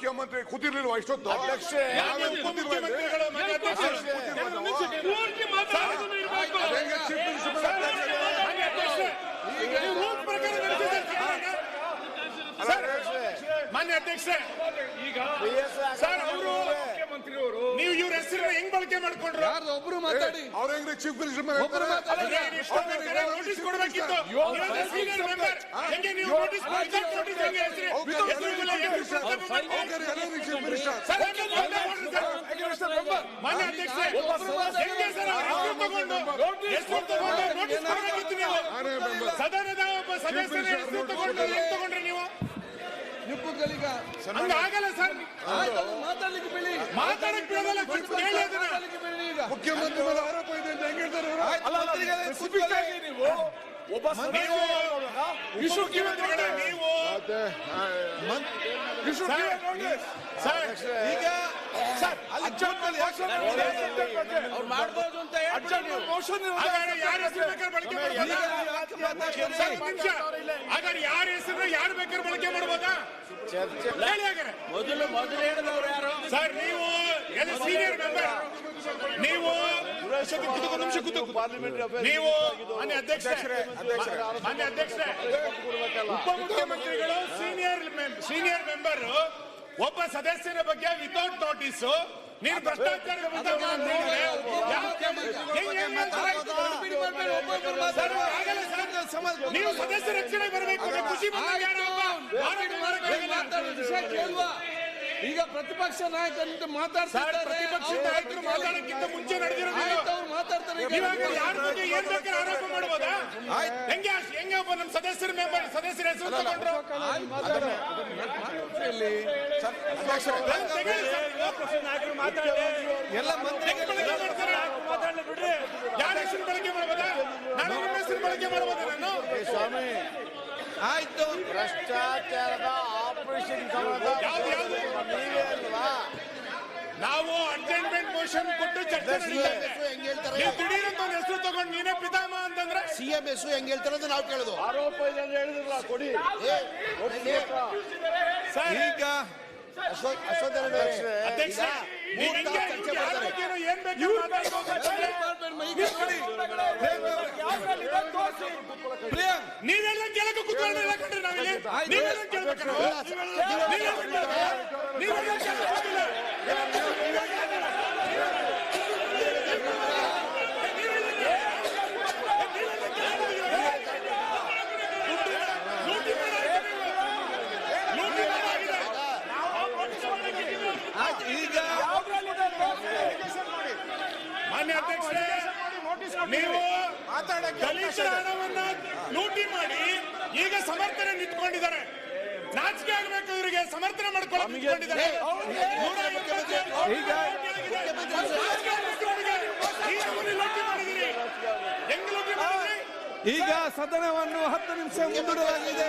ಮುಖ್ಯಮಂತ್ರಿ ಕೂತಿರ್ಲಿಲ್ವಾ ಇಷ್ಟೊತ್ತು ಮಾನ್ಯ ಅಧ್ಯಕ್ಷ ಅಧ್ಯಕ್ಷೆ, ನೀವು? ಸರ್, ಇವ್ರ ಹೆಸರನ್ನ ಹೆಂಗ್ ಬಳಕೆ ಮಾಡ್ಕೊಂಡ್ರು ಯಾರು ಒಬ್ರು ಮಾತಾಡಿ ಅವ್ರ ಹೆಂಗ್ರಿ ಚೀಫ್ ಮಿನಿಸ್ಟರ್ ಒಬ್ರು ಮಾತಾಡಿ. ನೋಟಿಸ್ ಕೊಡ್ಬೇಕಿತ್ತು ಹೆಂಗೆ ನೀವು ನೋಟಿಸ್ without notice ಹೆಂಗೆ ಹೆಸರು ಹೆಸರು ಮಾನ್ಯ ಅಧ್ಯಕ್ಷೆ ಹೆಂಗೆ ಸರ್ ತಗೊಂಡು ತಗೊಂಡು ನೋಟಿಸ್ ಕೊಡ್ಬೇಕಿತ್ತು ನೀವು ಸದನದ ಒಬ್ಬ ಸದಸ್ಯನ ಹೆಸರು ತಗೊಂಡು ಹೆಂಗ್ ತಗೊಂಡ್ರಿ ನೀವು ನಿಪ್ಪುಗಳೀಗ ಹಂಗ ಆಗಲ್ಲ ಸರ್ ಮಾತಾಡ್ಲಿಕ್ಕೆ ಬಿಡಿ ಮಾತಾಡಕ್ ಬಿಡೋದಲ್ಲ ಕೇಳಿ ಅದನ್ನ ಮಾತಾಡ್ಲಿಕ್ಕೆ ಬಿಡಿ ಈಗ ಮುಖ್ಯಮಂತ್ರಿ ಅಲ್ಲ ಆರೋಪ ಇದೆ ಅಂತ ನೀವು? ಮಂತ್ರಿಗಳೇ ಕೂತ್ಕೊಳ್ಳಿ. ನೀವು ಮುಖ್ಯಮಂತ್ರಿಗಳೇ ನೀವು ಸರ್ ಈಗ ಸರ್ ಅಲ್ಲಿ ಕೂತ್ಕೊಳ್ಳಿ. ಅವ್ರು ಮಾಡಬಹುದು ಅಂತ ಹೇಳಿ ನೀವು. ಹಾಗಾದ್ರೆ ಯಾರ ಹೆಸರು ಬೇಕಾದ್ರೆ ಬಳಕೆ ಮಾಡ್ಬೋದಾ? ಹಾಗಾದ್ರೆ ಯಾರ ಬೇಕಾದ್ರೆ ಬಳಕೆ ಮಾಡ್ಬೋದಾ? ಹೇಳಿ ಹಾಗಾದ್ರೆ. ಮೊದಲು ಮೊದಲು ಹೇಳಿದವರು ಯಾರು? ಸರ್ ನೀವು ಎಲ್ಲ ಸೀನಿಯರ್ ಮೆಂಬರ್ ನೀವು ನಿಮಿಷ ನೀವು ಮಾನ್ಯ ಅಧ್ಯಕ್ಷರೇ ಮಾನ್ಯ ಅಧ್ಯಕ್ಷರೇ ಉಪಮುಖ್ಯಮಂತ್ರಿಗಳು ಸೀನಿಯರ್ ಸೀನಿಯರ್ ಮೆಂಬರ್ ಒಬ್ಬ ಸದಸ್ಯರ ಬಗ್ಗೆ ವಿತೌಟ್ ನೋಟಿಸ್ ನೀನು ಭ್ರಷ್ಟಾಚಾರ ನೀವು ಸದಸ್ಯ ರಕ್ಷಣೆ ಬರಬೇಕು ಖುಷಿ ಬಂದಾಗ ಈಗ ಪ್ರತಿಪಕ್ಷ ನಾಯಕರಂತೆ ಮಾತಾಡ್ತಾರೆ ಪ್ರತಿಪಕ್ಷ ನಾಯಕರು ಮಾತಾಡಕ್ಕಿಂತ ಮುಂಚೆ ನಡೆದಿರೋದು ಅವ್ರು ಮಾತಾಡ್ತಾರೆ. ಇವಾಗ ಯಾರ ಬಗ್ಗೆ ಏನ್ ಬೇಕಾದ್ರೆ ಆರೋಪ ಮಾಡ್ಬೋದಾ ಹೆಂಗೆ ಹೆಂಗೆ ಒಬ್ಬ ನಮ್ಮ ಸದಸ್ಯರ ಮೆಂಬರ್ ಸದಸ್ಯರ ಹೆಸರು ತಗೊಂಡ್ರು ಆಯ್ತು, ಮಾತಾಡು. ಎಲ್ಲ ಬಳಕೆ ಮಾಡ್ತಾರೆ? ಯಾರ ಹೆಸರು ಬಳಕೆ ಮಾಡ್ಬೋದಾ ನಾನು ನಿಮ್ಮ ಹೆಸರು ಬಳಕೆ ಮಾಡ್ಬೋದಾ ನಾನು ಸ್ವಾಮಿ ಆಯ್ತು ಭ್ರಷ್ಟಾಚಾರದ ನೀವೇ ಅಲ್ವಾ ನಾವು ಅಡ್ಜಸ್ಟ್ಮೆಂಟ್ ಮೋಷನ್ ಕೊಟ್ಟು ಚರ್ಚೆ ಹೆಂಗ್ ಹೇಳ್ತಾರೆ ನೀವು ದಿಢೀರ್ ಒಂದು ಹೆಸರು ತಗೊಂಡು ನೀನೇ ಪಿತಾಮ ಅಂತಂದ್ರೆ ಸಿಎಂ ಎಸ್ ಹೆಂಗ್ ಹೇಳ್ತಾರೆ ಅಂತ ನಾವು ಕೇಳುದು ಆರೋಪ ಇದೆ ಅಂತ ಹೇಳಿದ್ರಲ್ಲ ಕೊಡಿ ಸರ್ ಈಗ ಅಶ್ವಥ್ ಅಶ್ವಥ್ ಅಧ್ಯಕ್ಷ ಮೂರ್ ತಾಸು ಚರ್ಚೆ ಮಾಡ್ತಾರೆ. ಏನ್ ಬೇಕು. ಪ್ರಿಯಾಂಕ್ ನೀವೆಲ್ಲ ಕೇಳಕ್ಕೆ ಕಣ್ರಿ ನಾವಿಲ್ಲಿ ಮಾಡಾಗಿದೆ ನೀವು. ಈಗ ಮಾನ್ಯ ಅಧ್ಯಕ್ಷರೇ ನೀವು ದಲಿತರ ಹಣವನ್ನ ಲೂಟಿ ಮಾಡಿ ಈಗ ಸಮರ್ಥನೆ ನಿಂತ್ಕೊಂಡಿದ್ದಾರೆ. ನಾಚಿಕೆ ಆಗಬೇಕು ಇವರಿಗೆ ಸಮರ್ಥನೆ ಮಾಡ್ಕೊಳ್ಳೋಕೆ ಈಗ ಸದನವನ್ನು ಹತ್ತು ನಿಮಿಷ ಮುಂದೂಡಲಾಗಿದೆ.